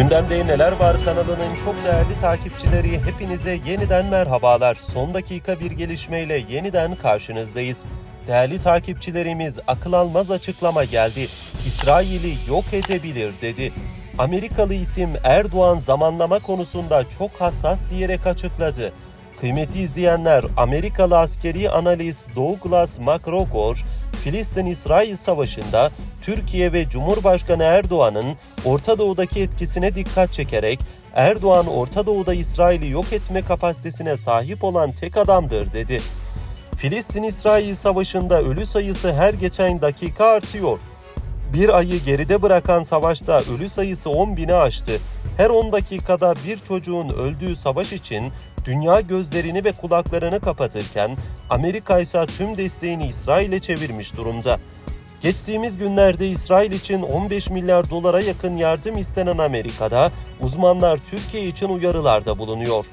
Gündemde Neler Var kanalının çok değerli takipçileri hepinize yeniden merhabalar. Son dakika bir gelişmeyle yeniden karşınızdayız. Değerli takipçilerimiz akıl almaz açıklama geldi. İsrail'i yok edebilir dedi. Amerikalı isim Erdoğan zamanlama konusunda çok hassas diyerek açıkladı. Kıymetli izleyenler, Amerikalı askeri analist Douglas McGregor, Filistin-İsrail savaşında Türkiye ve Cumhurbaşkanı Erdoğan'ın Orta Doğu'daki etkisine dikkat çekerek Erdoğan Orta Doğu'da İsrail'i yok etme kapasitesine sahip olan tek adamdır dedi. Filistin-İsrail savaşında ölü sayısı her geçen dakika artıyor. Bir ayı geride bırakan savaşta ölü sayısı 10 bini aştı. Her 10 dakikada bir çocuğun öldüğü savaş için dünya gözlerini ve kulaklarını kapatırken Amerika ise tüm desteğini İsrail'e çevirmiş durumda. Geçtiğimiz günlerde İsrail için 15 milyar dolara yakın yardım istenen Amerika'da uzmanlar Türkiye için uyarılarda bulunuyor.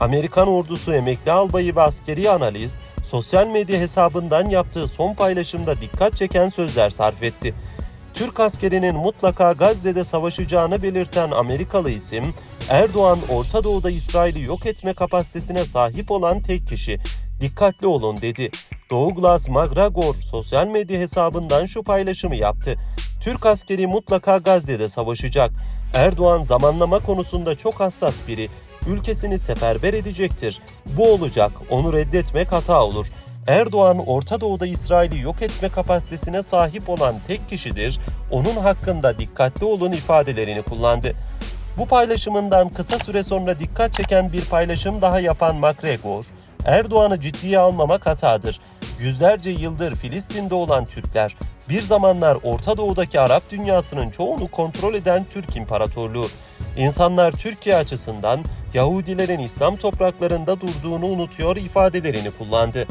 Amerikan ordusu emekli albayı ve askeri analist sosyal medya hesabından yaptığı son paylaşımda dikkat çeken sözler sarf etti. Türk askerinin mutlaka Gazze'de savaşacağını belirten Amerikalı isim, Erdoğan Orta Doğu'da İsrail'i yok etme kapasitesine sahip olan tek kişi. Dikkatli olun dedi. Douglas McGregor sosyal medya hesabından şu paylaşımı yaptı. Türk askeri mutlaka Gazze'de savaşacak. Erdoğan zamanlama konusunda çok hassas biri. Ülkesini seferber edecektir. Bu olacak. Onu reddetmek hata olur. Erdoğan Orta Doğu'da İsrail'i yok etme kapasitesine sahip olan tek kişidir. Onun hakkında dikkatli olun ifadelerini kullandı. Bu paylaşımından kısa süre sonra dikkat çeken bir paylaşım daha yapan McGregor, Erdoğan'ı ciddiye almamak hatadır. Yüzlerce yıldır Filistin'de olan Türkler, bir zamanlar Orta Doğu'daki Arap dünyasının çoğunu kontrol eden Türk İmparatorluğu. İnsanlar Türkiye açısından Yahudilerin İslam topraklarında durduğunu unutuyor ifadelerini kullandı.